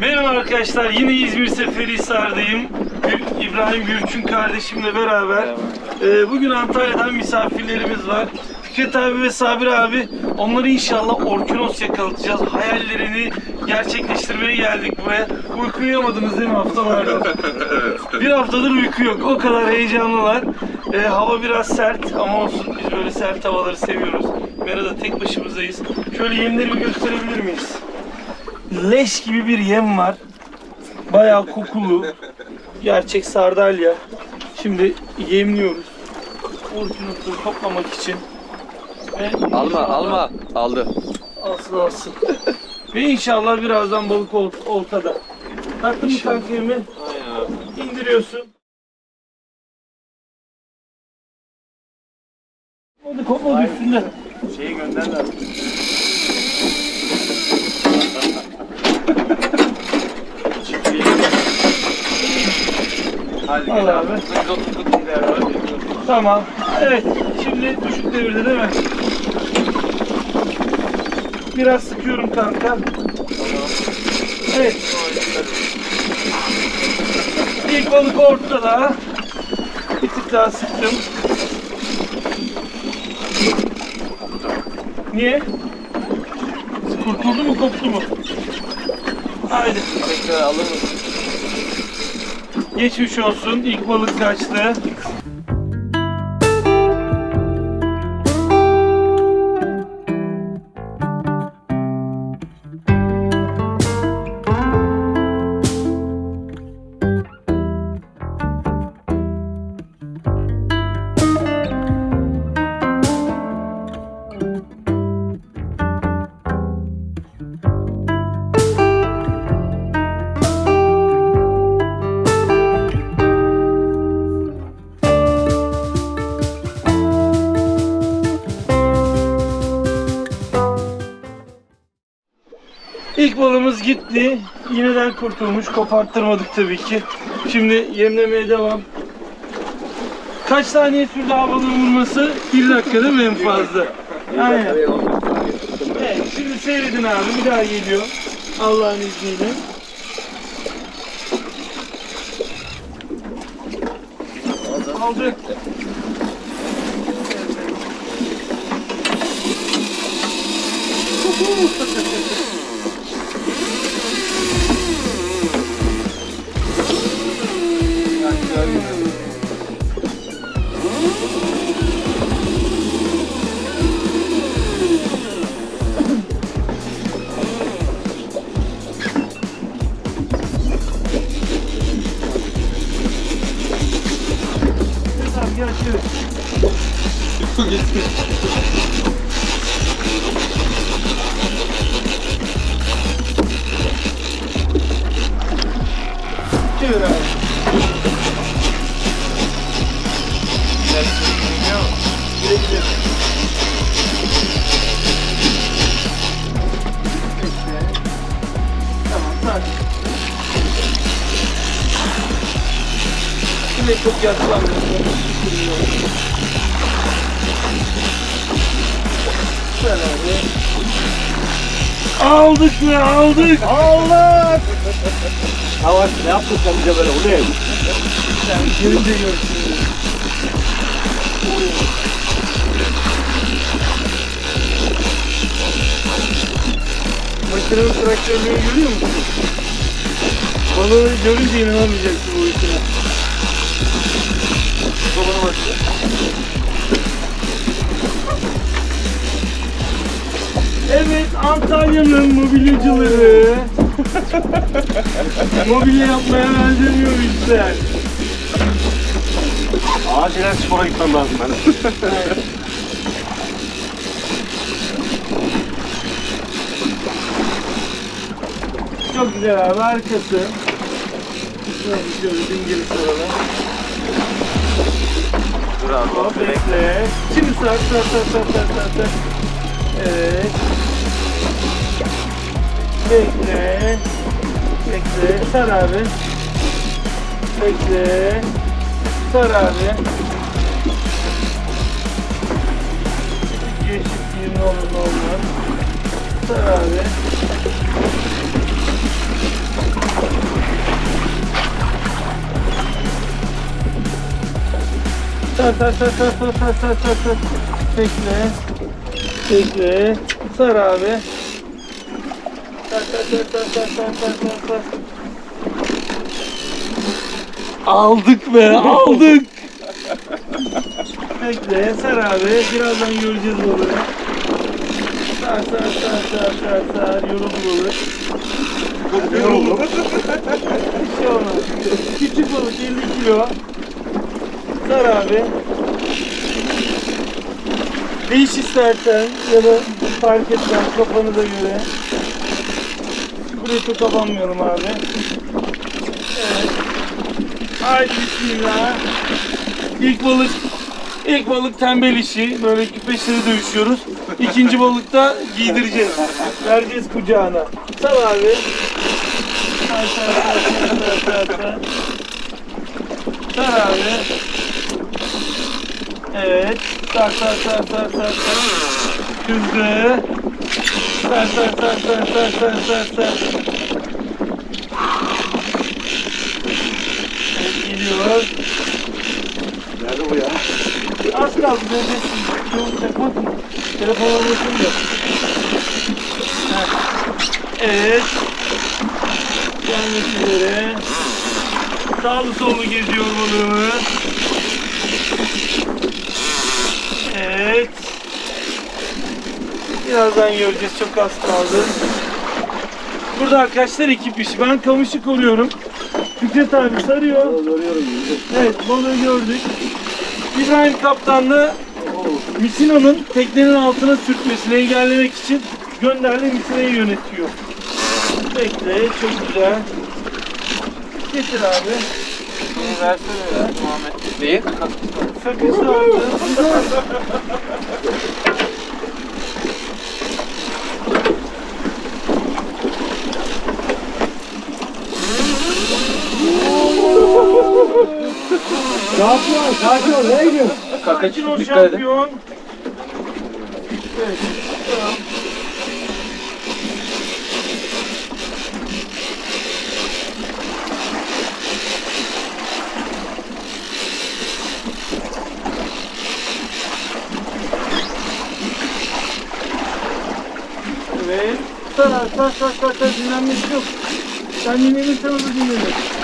Merhaba arkadaşlar, yine İzmir Seferihisar'dayım. Gül- İbrahim Gürçün kardeşimle beraber. Ee, bugün Antalya'dan misafirlerimiz var. Fikret abi ve Sabir abi, onları inşallah Orkinos yakalatacağız. Hayallerini gerçekleştirmeye geldik buraya. Uyku uyuyamadınız değil mi haftalarda? Bir haftadır uyku yok, o kadar heyecanlılar. Ee, hava biraz sert ama olsun, biz böyle sert havaları seviyoruz. Merada tek başımızdayız. Şöyle yemleri bir gösterebilir miyiz? Leş gibi bir yem var. Bayağı kokulu. Gerçek sardalya. Şimdi yemliyoruz. Orkinosları toplamak için. Ve Alma alma. Aldı. Alsın alsın. Ve inşallah birazdan balık ol- oltada. Taktın mı kanka yemi? İndiriyorsun. Hadi kopmadı üstünde. Şeyi gönder de. Hadi Al abi. Tamam. Evet. Şimdi düşük devirde değil mi? Biraz sıkıyorum kanka. Evet. İlk balık ortada. Bir tık daha sıktım. Niye? Kurtuldu mu koptu mu? Haydi. Tekrar alır mısın? Geçmiş olsun. İlk balık kaçtı. Gitti. İğneden kurtulmuş. Koparttırmadık tabii ki. Şimdi yemlemeye devam. Kaç saniye sürdü ha balığın vurması? Bir dakika değil mi en fazla? Aynen. Evet, şimdi seyredin abi. Bir daha geliyor. Allah'ın izniyle. Aldı. Abi. Aldık mı? Aldık. Allah! Savaş ne yaptık sen bize böyle? O ne? Sen girince görsün. Makinenin traktörlüğünü görüyor musun? Balığı görünce inanamayacaksın bu işine. Babana bak. Evet Antalya'nın mobilyacıları. Mobilya yapmaya benzemiyor işler. Acilen spora gitmem lazım ben. Çok güzel abi harikasın. Şöyle şöyle dingili saralım. Dur abi. Hop bekle. Şimdi sar sar sar sar sar sar. Evet. Bekle. Bekle. Sar abi. Bekle. Sar abi. Geçip bir ne olur ne olmaz. Sar abi. Sar sar sar sar sar sar sar sar. Bekle. Bekle. Sar abi. Aldık be aldık. Bekle sar abi. Birazdan göreceğiz balığı. Sar sar sar sar sar sar. Yoruldu balık. Yoruldu. Bir şey olmaz. Küçük balık 50 kilo. Sar abi. Değiş istersen ya da fark etmez kafanıza göre buraya çok abanmıyorum abi. Evet. Haydi bismillah. İlk balık İlk balık tembel işi. Böyle küpeşleri dövüşüyoruz. İkinci balıkta giydireceğiz. Vereceğiz kucağına. Sal abi. Sal abi. Evet. Sal sal sal sal sal. Güzel. Sar sar sar sar sar sar sar sar. Evet geliyor. Nerede bu ya? Az kaldı göreceksin. Çok çakmak mı? Telefona bakın da. Evet. Gelmek üzere. Sağlı sollu geziyor balığımız. Evet. Birazdan göreceğiz. Çok az kaldı. Burada arkadaşlar ekip işi. Ben kamışı koruyorum. Fikret abi sarıyor. Görüyorum. Evet balığı gördük. İbrahim Kaptan da Misina'nın teknenin altına sürtmesini engellemek için gönderle Misina'yı yönetiyor. Bekle çok güzel. Getir abi. Versene ya Muhammed. Neyi? Sakız vardı. Ne yapıyorsun? Sakin ol. Nereye gidiyorsun? Sakin ol dikkat edin. şampiyon. Evet. Sar sar sar sar sar dinlenmesi yok. Sen dinlenirsen o da dinlenir.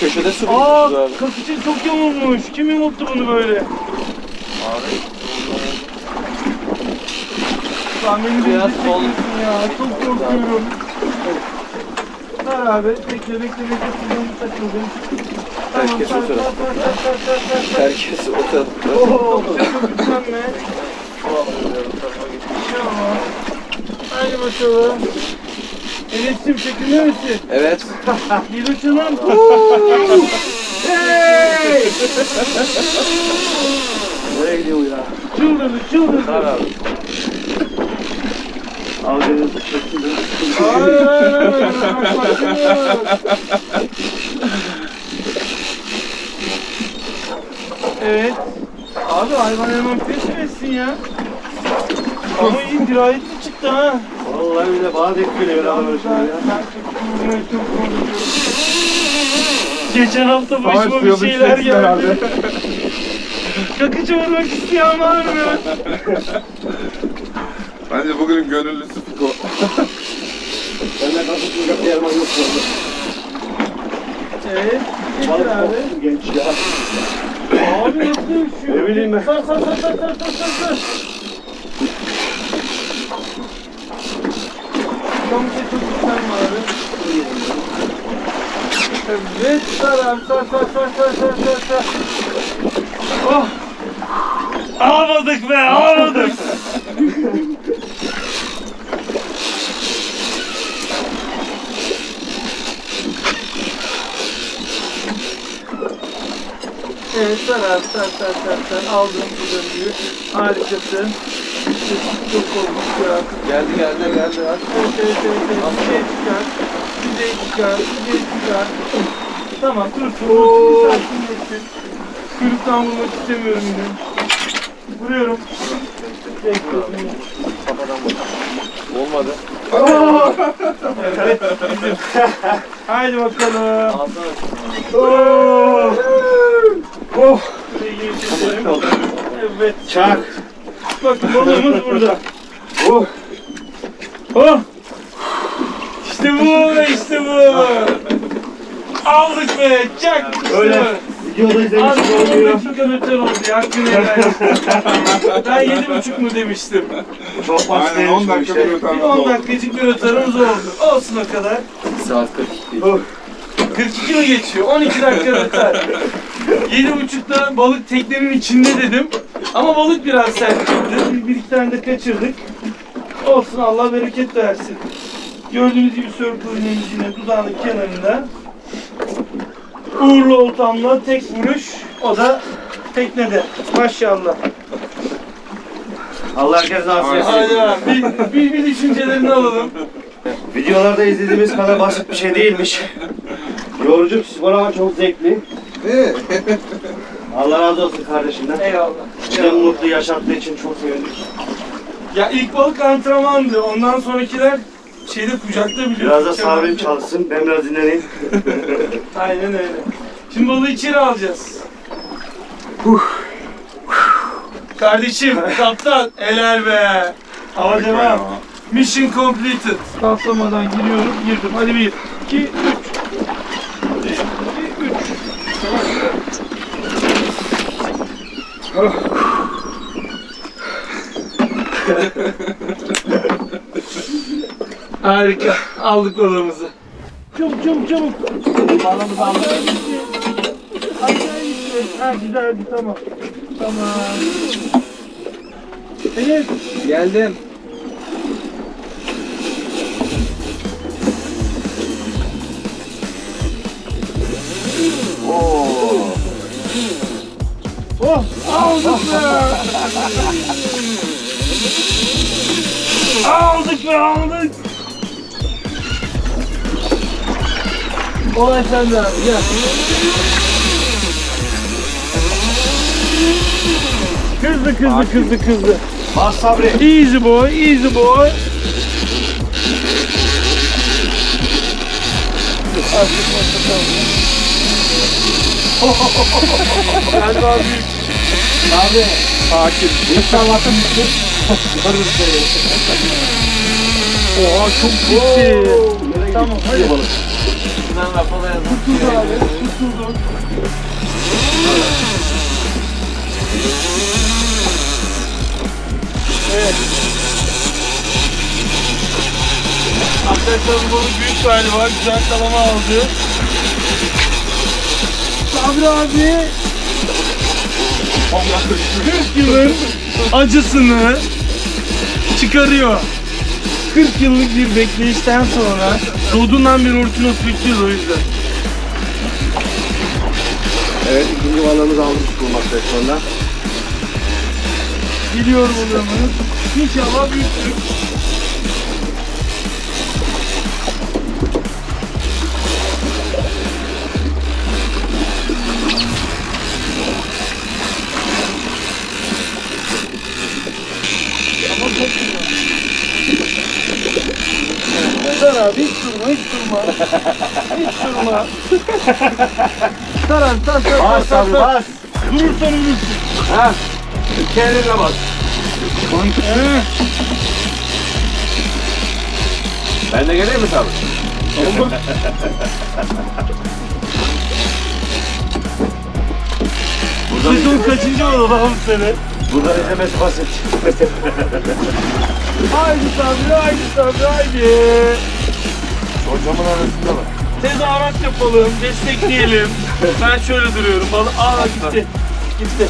Köşede su Aa, bulmuşuz abi. kakıcı çok yamulmuş. Kim yamulttu bunu böyle? Lan beni de Biraz sol. ya. Çok korkuyorum. Ver abi. Bekle bekle bekle. Şuradan bir takıldım. Herkes o tarafta. Herkes o tarafta. Ooo. Çok üzülmem be. Vallahi ya, bu tarafa geçmiş. Ya. Haydi bakalım. Enes'cim çekiliyor musun? Evet. Bir uçunum. hey! Nereye gidiyor bu ya? Çıldırdı çıldırdı. Abi. Al beni. Çeksin beni. Hayır hayır hayır. Evet. Abi hayvan hemen etsin ya? Ama iyi dirayetli çıktı ha. Vallahi bile bana denk geliyor abi böyle şey ya. Ben ben. Geçen hafta başıma bir şeyler geldi. Kakıcı vurmak isteyen var mı? Bence bugünün gönüllüsü Fiko. Benden kalkıp bir yerman yok bu arada. Evet. Balık abi. korktum genç ya. Abi nasıl düşüyor? Ne bileyim ben. Sar sar sar sar sar sar sar yükselme abi. Evet sar abi sar sar sar sar sar sar sar. Oh. Almadık be almadık. Evet sar abi sar sar sar sar. Aldım bu döngüyü. Harikasın. Geldi geldi geldi. Güzel çıkar, güzel çıkar. Tamam dursun, dursun, sakin etsin. Kuyruktan vurmak istemiyorum yine. Vuruyorum. Bekliyorum. Olmadı. evet, bizim. Haydi bakalım. Oh! Oh! Evet. Çak. Bakın balığımız burada. Oh. Oh. İşte bu, işte bu. Aldık be, çak. İşte Öyle. Videoda izlemiş Az gibi bir oluyor. dakika öter oldu. Hakkını helal. Ben yedi buçuk mu demiştim. Çok basit Aynen değilmiş 10 bu dakika bir Bir ötememiz 10 oldu. dakikacık bir öterimiz oldu. Olsun o kadar. Saat 42. 42 mi geçiyor? 12 dakika öter. Yedi buçukta balık teknenin içinde dedim. Ama balık biraz sert çıktı. Bir, bir iki tane de kaçırdık. Olsun Allah bereket versin. Gördüğünüz gibi iğnemiz yine dudağının kenarında. Uğurlu oltamla tek vuruş. O da teknede. Maşallah. Allah herkese afiyet olsun. Hadi abi, bir, bir, bir düşüncelerini alalım. Videolarda izlediğimiz kadar basit bir şey değilmiş. Yorucu bir spor ama çok zevkli. Allah razı olsun kardeşimden. Eyvallah. Bizi mutlu yaşattığı için çok sevindik. Ya ilk balık antrenmandı. Ondan sonrakiler şeyde kucakta biliyorsun. Biraz da sabrim çalışsın, ben biraz dinleneyim. Aynen öyle. Şimdi balığı içeri alacağız. Kardeşim, kaptan, helal be. Hava devam. Mission completed. Patlamadan giriyorum, girdim. Hadi bir, iki, üç. Bir, iki, üç. Harika. Aldık balığımızı. Çabuk çabuk çabuk. Balığımızı aldık. Aşağı gitti. Ha güzeldi tamam. Tamam. Elif. Geldim. Aldık be. aldık be aldık. Olay sende abi gel. Kızdı kızdı kızdı kızdı. Bas sabri. Easy boy, easy boy. Galiba büyük. Abi. Bitti. Yukarı seni. Oha çok gitti. Tamam hadi. Şuradan rapala yazdım. Tutuldu abi, tutuldu. Evet. Arkadaşlar bu balık büyük galiba. Güzel kalama aldı. Sabri abi 40 yılın acısını çıkarıyor. 40 yıllık bir bekleyişten sonra doğduğundan beri Ortinos bekliyoruz o yüzden. Evet ikinci balığımızı almış bulmaktayız şu anda. Biliyorum balığımız. İnşallah büyüktür. Dur abi hiç durma hiç durma. Hiç durma. Tar abi tar tar tar Bas tar sabri tar. bas. Durursan ölürsün. Ha. Kendine bas. He. Ben de geleyim mi sabri? Oldu. Buradan, Sezon kaçıncı oldu lan bu sene? buradan izlemesi basit. Haydi Sabri, haydi Sabri, haydi. Hocamın arasında mı? Tezahürat yapalım, destekleyelim. ben şöyle duruyorum. Balı aa gitti. Gitti.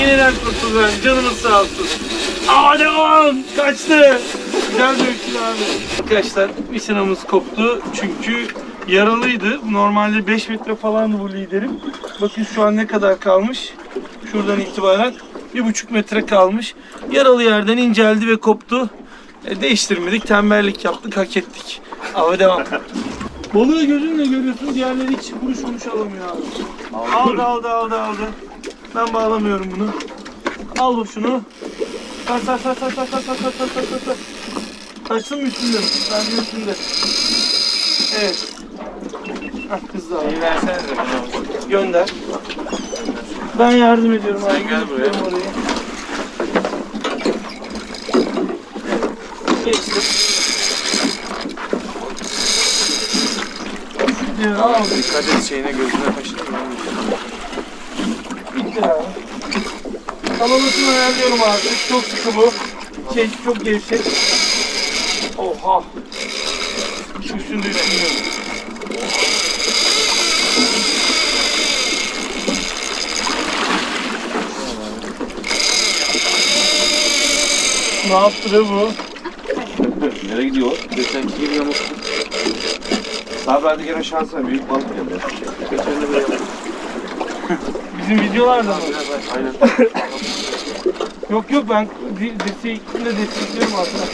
Yeniden kurtulalım. Canımız sağ olsun. Aa devam. Kaçtı. Güzel dövüştün abi. Arkadaşlar misinamız koptu. Çünkü yaralıydı. Normalde 5 metre falandı bu liderim. Bakın şu an ne kadar kalmış. Şuradan itibaren bir buçuk metre kalmış. Yaralı yerden inceldi ve koptu. E, değiştirmedik, tembellik yaptık, hak ettik. Ama devam. Balığı gözünle görüyorsun, diğerleri hiç vuruş vuruş alamıyor abi. Aldı aldı aldı aldı. Ben bağlamıyorum bunu. Al bu şunu. Sar sar sar sar sar sar sar sar sar sar sar sar. Taşsın mı üstünde? Bence üstünde. Evet. Hah kızdı abi. İyi versenize bana. Gönder. Ben yardım ediyorum abi. Sen gel buraya. Geçtim. Al. Dikkat et şeyine gözüne taşıyın. Bitti abi. Kalabalıkını ayarlıyorum abi. Çok sıkı bu. Şey çok gevşek. Oha. Üstünde üstünde. Ne yaptı be bu? Nereye gidiyor? Geçenki gibi yamuk. Sabri hadi gene şansına büyük balık geldi. Geçen de böyle yaptık. Bizim videolarda mı? Aynen. Yok yok ben di- destekle destekliyorum aslında.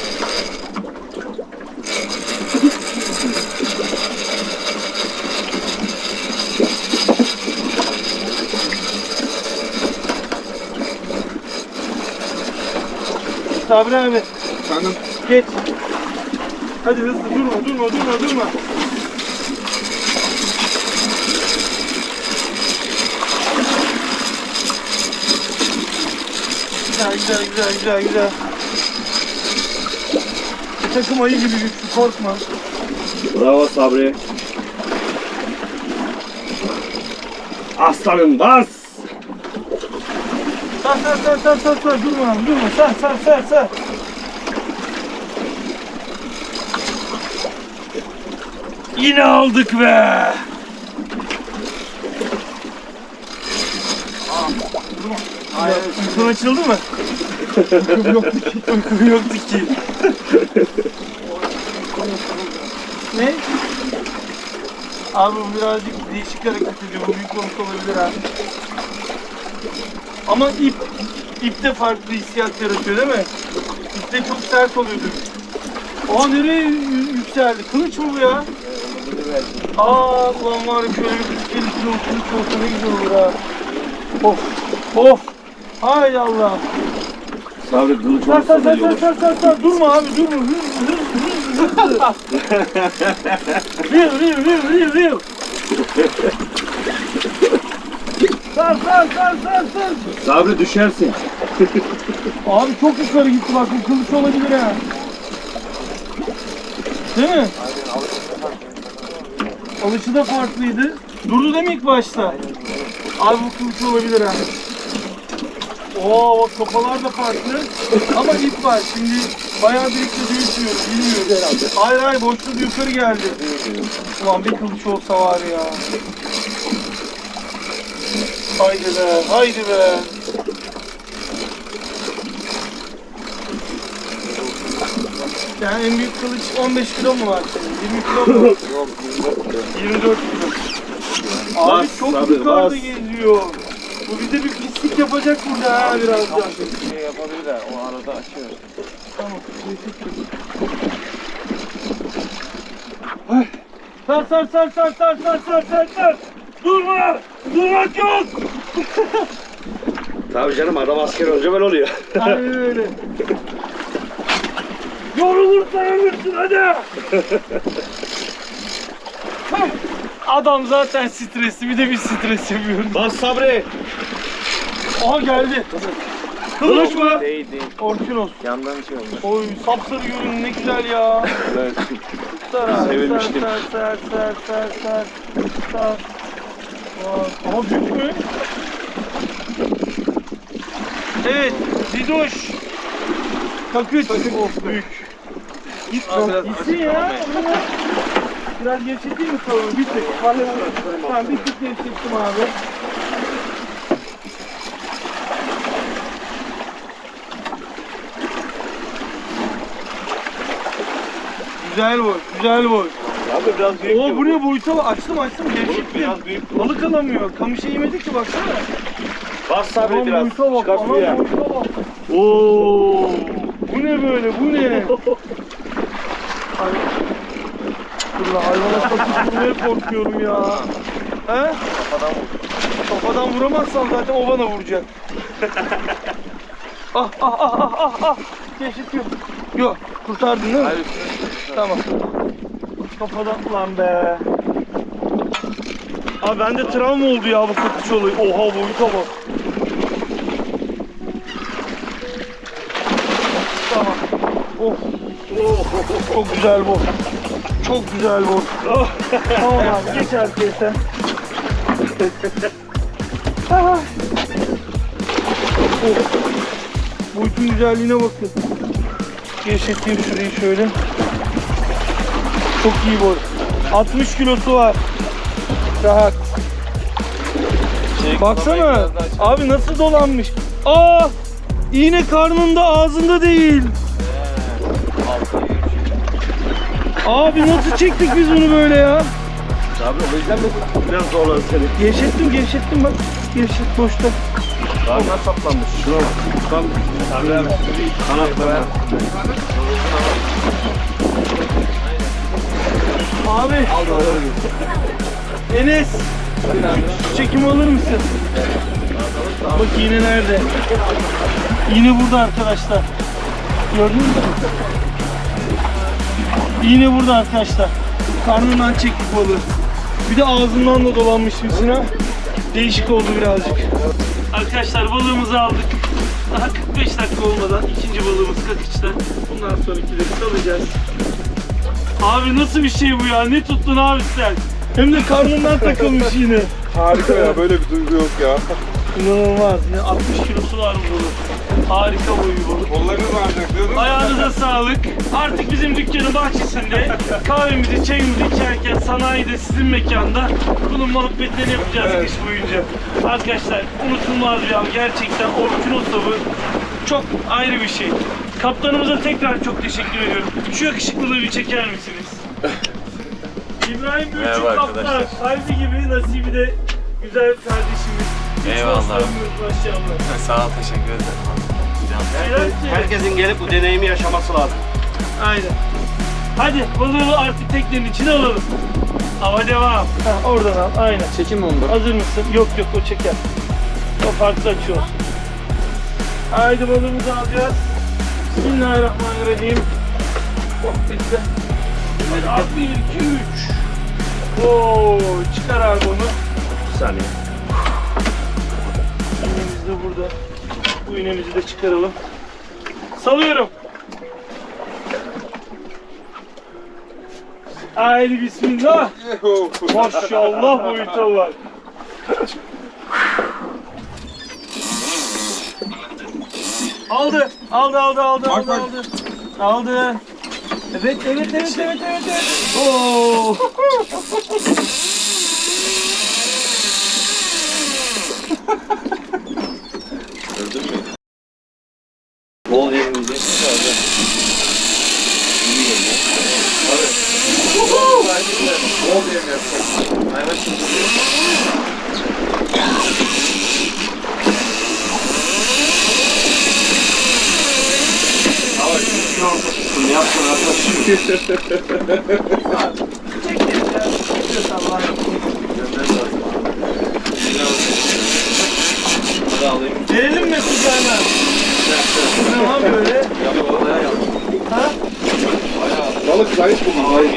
Sabri abi Efendim? geç. Hadi hızlı durma durma durma durma. Güzel güzel güzel güzel güzel. Takım ayı gibi güçlü korkma. Bravo Sabri. Aslanım bas. Sar sar sar sar sar sar durma durma sar sar sar sar. Yine aldık be. Uykun açıldı mı? Uykum yoktu ki. Uykum yoktu ki. ne? Abi bu birazcık değişik hareket ediyor. Bu büyük komik olabilir ha. Ama ip, ip de farklı hissiyat yaratıyor değil mi? İp de çok sert oluyordu. Aa nereye yükseldi? Kılıç mı bu ya? Aa ulan var şöyle bir kılıç kılıç olsa ne güzel olur ha. Of of. Hay Allah. Sabri kılıç Sar sar olursa sar iyi sar olur. sar sar sar. Durma abi durma. Hız hız hız hız. Real. Sar sar sar sar sar. Sabri düşersin. Abi çok yukarı gitti bak bu kılıç olabilir ha. Değil mi? Alışı da farklıydı. Durdu değil mi ilk başta? Abi bu kılıç olabilir ha. Oo bak kafalar da farklı. Ama ip var. Şimdi bayağı birlikte büyütüyoruz. Bilmiyoruz herhalde. Hayır hayır boşluğu yukarı geldi. Ulan bir kılıç olsa var ya. Haydi be, haydi be. Yani en büyük kılıç 15 kilo mu var senin? 20 kilo mu? Yok 24 24 kilo. Abi Bas, çok yukarıda geziyor. Bu bize bir pislik yapacak burada ha birazdan. şey yapabilir de o arada açıyor. Tamam. Sar sar sar sar sar sar sar sar sar. Durma! Durmak yok! Tabii canım adam asker önce böyle oluyor. Aynen öyle. Yorulursan ölürsün hadi. Adam zaten stresli bir de biz stres yapıyoruz. Bas Sabri. Aha geldi. Kılıç mı? Değil değil. Orkinos. Yandan şey oldu. Oy sapsarı görün ne güzel ya. Evet. Sar Sevilmiştim. Sar sar sar sar sar Ama büyük mü? Evet, Didoş. Kaküt. Of büyük. Git Gitsin ya. Biraz gevşeteyim mi tavuğu? Bir tık. Tamam bir tık gevşettim abi. Güzel boy, güzel boy. Abi biraz büyük. Oo buraya boyuta bak. Açtım açtım gevşettim. biraz büyük. Balık alamıyor. Kamışa yemedi ki baksana. Bas Sabri Aman biraz. boyuta bak. Çıkart Aman boyuta bak. Oo. Bu ne böyle? Bu ne? Ay. Lan hayvana kapıştırmaya korkuyorum ya. He? Kafadan vurdu. Kafadan vuramazsam zaten o bana vuracak. Ah ah ah ah ah ah. Geçit yok. Yok. Kurtardın değil mi? Hayır. Tamam. Kafadan ulan be. Abi bende travma oldu ya bu kötü olayı. Oha boyuta bak. Tamam. Of. Oh, çok güzel bu. Çok güzel bu. Oh. tamam abi geç arkaya sen. Ah. oh. Boyutun güzelliğine bakın. Gevşeteyim şurayı şöyle. Çok iyi boy. 60 kilosu var. Rahat. Şey, Baksana. Abi nasıl dolanmış. Aa! İğne karnında ağzında değil. Abi nasıl çektik biz bunu böyle ya? Abi o yüzden mi biraz zorladı seni? Gevşettim gevşettim bak. Gevşet boşta. Karnına saplanmış. Şuna bak. Tam kanatları. Abi. Enes. Şu çekimi alır mısın? Bak iğne nerede? İğne burada arkadaşlar. Gördün mü? İğne burada arkadaşlar. Karnından çektik balığı. Bir de ağzından da dolanmış üstüne. Değişik oldu birazcık. Arkadaşlar balığımızı aldık. Daha 45 dakika olmadan ikinci balığımız kakıçta. Bundan sonrakileri salacağız. Abi nasıl bir şey bu ya? Ne tuttun abi sen? Hem de karnından takılmış yine. Harika ya böyle bir duygu yok ya. İnanılmaz. Yine 60 kilosu var bu. Harika boyu bir balık. Kollarınız ağrıyacak diyordun. Ayağınıza sağlık. Artık bizim dükkanın bahçesinde kahvemizi, çayımızı içerken sanayide sizin mekanda bunun muhabbetlerini yapacağız Evet. kış boyunca. Arkadaşlar unutulmaz bir an. Gerçekten Orkinos avı çok ayrı bir şey. Kaptanımıza tekrar çok teşekkür ediyorum. Şu yakışıklılığı bir çeker misiniz? İbrahim Gülçin kaptan. arkadaşlar. Kalbi gibi nasibi de güzel kardeşimiz. Eyvallah. Sağ ol teşekkür ederim. Herkesin gelip bu deneyimi yaşaması lazım. Aynen. Hadi balığı artık teknenin içine alalım. Hava devam. Ha, oradan al. Aynen. Çekim mi onda? Hazır mısın? Yok yok o çeker. O farklı açı olsun. Haydi balığımızı alacağız. Bismillahirrahmanirrahim. Oh bitti. Hadi 1, 2, 3. Oo, çıkar abi onu. Bir saniye. De burada. Bu iğnemizi de çıkaralım. Salıyorum. Haydi bismillah. Maşallah boyuta var. Aldı. Aldı aldı aldı Bak, aldı bak. aldı. Aldı. Evet evet evet evet evet. evet. Oo. Gördün mü? Bol yerimizi. Bol yem yapacağız. Aynen şimdi. Ne yapsın arkadaş? Hadi alayım. Verelim mi kucağına? Ne var böyle? Ha? Balık zayıf bulun. zayıf.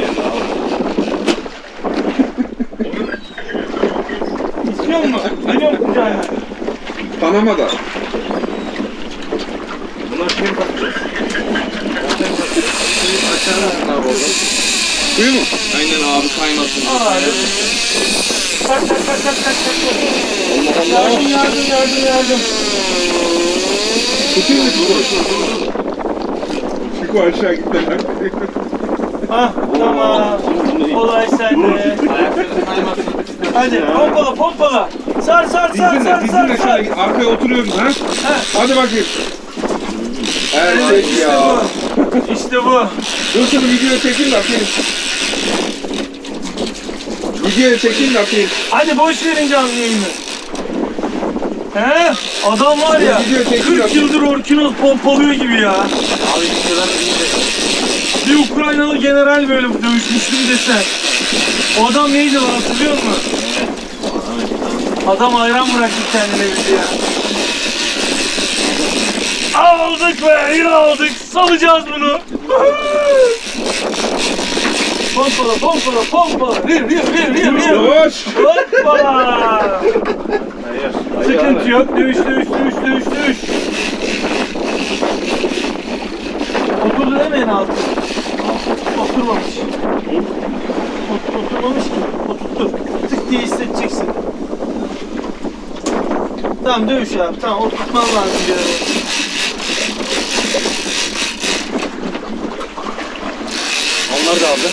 İstiyor musun? Veriyorum kucağına. Panama'da. Bunlar kim bakacağız? Mısın abi oğlum? Suyu mu? Aynen abi kaymasın. Kalk kalk kalk kalk. kalk. Yardım yardım yardım yardım. Tutayım mı? Fiko aşağı gitti. Ah tamam. Olay sende. Hadi pompala pompala. Sar sar sar Dizginle, sar sar dizginle sar. şöyle arkaya oturuyoruz ha. Hadi bakayım. Erkek İşte ya. bu. İşte bu. Dur şunu videoya çekeyim de atayım. Videoya çekeyim de atayım. Hadi boş verin canlı yayını. He? Adam var ya Video çekiyor. 40 yıldır Orkinos pompalıyor gibi ya. Abi bir şeyler. Bir Ukraynalı general böyle dövüşmüştüm desen. O adam neydi lan hatırlıyor musun? Adam ayran bıraktı kendine bizi ya. Aldık be yine aldık. Salacağız bunu. Pompala pompala pompala. Rir rir rir rir rir. Yavaş. Hoppa. Sıkıntı yok. Dövüş dövüş dövüş dövüş dövüş. Oturdu en altı? Oturmamış. Ot- oturmamış ki. Oturttur. Tık diye hissedeceksin. Tamam dövüş abi. Tamam oturtman lazım bir Onlar da aldı.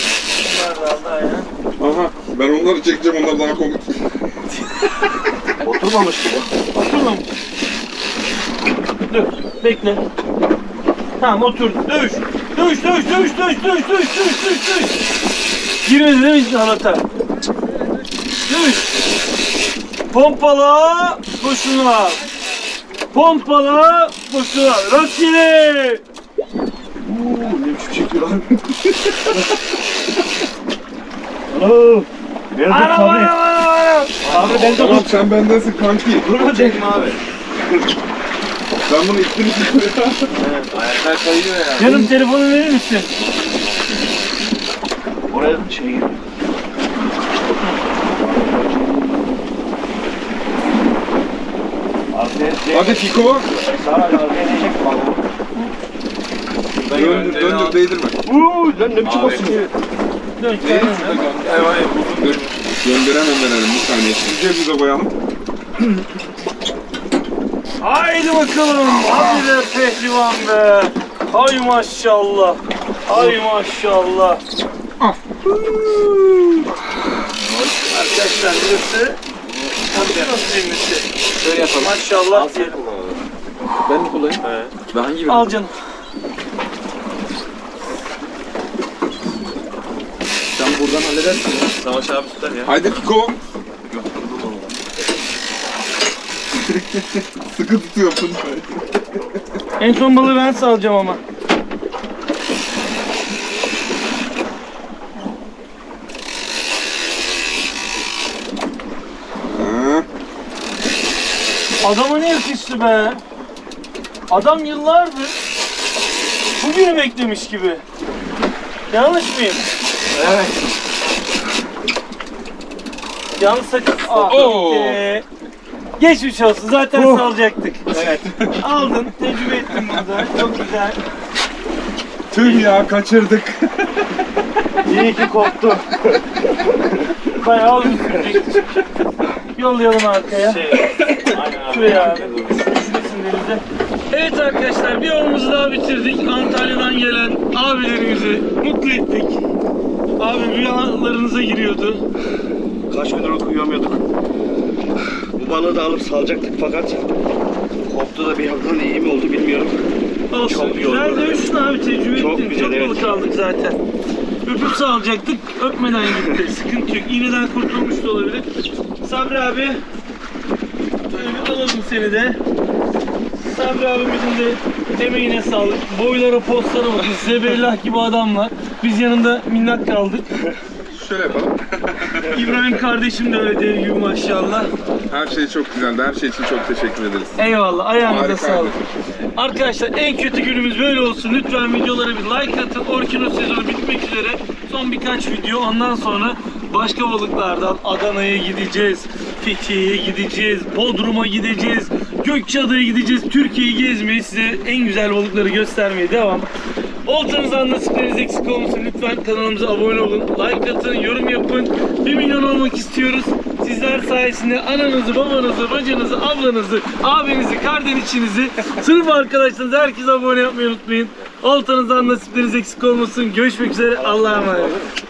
Bunlar da aldı aynen. Aha. Ben onları çekeceğim. Onlar daha komik. Oturmamış gibi. Oturmamış. Dur, bekle. Tamam otur. Dövüş. Dövüş, dövüş, dövüş, dövüş, dövüş, dövüş, dövüş, dövüş, dövüş. Girmedi değil mi anahtar? Dövüş. Pompala, boşuna. Pompala, boşuna. Rastgele. Uuu ne biçim çekiyor lan. Ana, ana, ana, ana. Abi ben de Tamam sen bendensin kanki. Durma çekme abi. Ben bunu ittim ittim. Ayaklar kayıyor ya. Canım telefonu verir misin? Oraya şey gir. Arkaya Hadi Fiko. Sağ arkaya ne çek bak. Döndür döndür değdirme. Uuu lan ne biçim basın. Dön, Değil dön. Evet, uzun Dur. Gönderemem verelim bir saniye. Bize koyalım. Haydi bakalım. Hadi be pehlivan be. Hay maşallah. Hay maşallah. Arkadaşlar burası? Şöyle yapalım. Maşallah diyelim. Ben mi kullanayım? Evet. Ben hangi birini? Al canım. Buradan halledersin ya. Savaş abi tutar ya. Haydi Fiko. Sıkı tutuyorsun. En son balığı ben salacağım ama. Adama ne yakıştı be? Adam yıllardır bugünü beklemiş gibi. Yanlış mıyım? Evet. Yalnız sakın... Ah, Oo. gitti. Geçmiş olsun. Zaten salacaktık. Evet. Aldın. Tecrübe ettin burada. Çok güzel. Tüh ya kaçırdık. İyi ki koptu. Bayağı uzun sürecek. Yollayalım arkaya. Şuraya abi. Düşmesin denize. Evet arkadaşlar bir yolumuzu daha bitirdik. Antalya'dan gelen abilerimizi mutlu ettik. Abi rüyalarınıza giriyordu. Kaç gündür uyuyamıyorduk. Bu balığı da alıp salacaktık fakat koptu da bir yandan iyi mi oldu bilmiyorum. Olsun. Çok güzel dövüştün abi tecrübe Çok ettin. güzel, Çok evet. balık aldık zaten. Öpüp salacaktık. Öpmeden gitti. Sıkıntı yok. İğneden kurtulmuş da olabilir. Sabri abi. Alalım seni de. Sabri abimizin de emeğine sağlık. Boylara postlara bakın. Zebellah gibi adamlar. Biz yanında minnak kaldık. Şöyle yapalım. İbrahim kardeşim de öyle dev gibi maşallah. Her şey çok güzeldi. Her şey için çok teşekkür ederiz. Eyvallah. Ayağınıza Harikaydı. sağlık. Arkadaşlar en kötü günümüz böyle olsun. Lütfen videolara bir like atın. Orkino sezonu bitmek üzere. Son birkaç video ondan sonra başka balıklardan Adana'ya gideceğiz. Fethiye'ye gideceğiz. Bodrum'a gideceğiz. Gökçeada'ya gideceğiz. Türkiye'yi gezmeye size en güzel balıkları göstermeye devam. Oltanızdan nasipleriniz eksik olmasın. Lütfen kanalımıza abone olun. Like atın, yorum yapın. 1 milyon olmak istiyoruz. Sizler sayesinde ananızı, babanızı, bacınızı, ablanızı, abinizi, kardeşinizi, sınıf arkadaşlarınızı herkese abone yapmayı unutmayın. Oltanızdan nasipleriniz eksik olmasın. Görüşmek üzere. Allah'a emanet.